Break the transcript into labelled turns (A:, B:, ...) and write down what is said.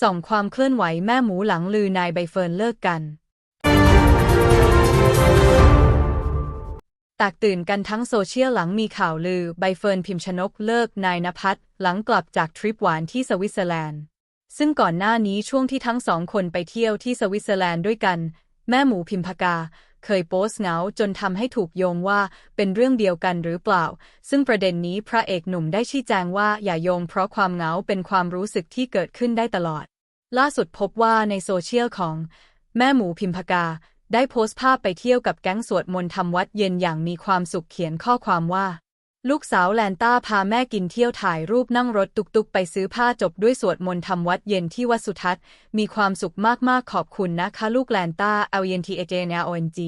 A: ส่องความเคลื่อนไหวแม่หมูหลังลือนายใบเฟิร์นเลิกกันแตกตื่นกันทั้งโซเชียลหลังมีข่าวลือใบเฟิร์นพิมชนกเลิกนายนภัสหลังกลับจากทริปหวานที่สวิตเซอร์แลนด์ ซึ่งก่อนหน้านี้ช่วงที่ทั้งสองคนไปเที่ยวที่สวิตเซอร์แลนด์ด้วยกัน แม่หมูพิมพกาเคยโพสต์เหงาจนทำให้ถูกโยงว่าเป็นเรื่องเดียวกันหรือเปล่า ซึ่งประเด็นนี้พระเอกหนุ่มได้ชี้แจงว่าอย่าโยงเพราะความเหงาเป็นความรู้สึกที่เกิดขึ้นได้ตลอด ล่าสุดพบว่าในโซเชียลของแม่หมูพิมพกา ได้โพสต์ภาพไปเที่ยวกับแก๊งสวดมนต์ทำวัดเย็นอย่างมีความสุขเขียนข้อความว่า ลูกสาวแลนต้าพาแม่กินเที่ยวถ่ายรูปนั่งรถตุกๆ ไปซื้อผ้าจบด้วยสวดมนต์ทำวัดเย็นที่วัดสุทัศน์ มีความสุขมากๆขอบคุณนะคะ ลูกแลนต้า L E N T A J N L O N G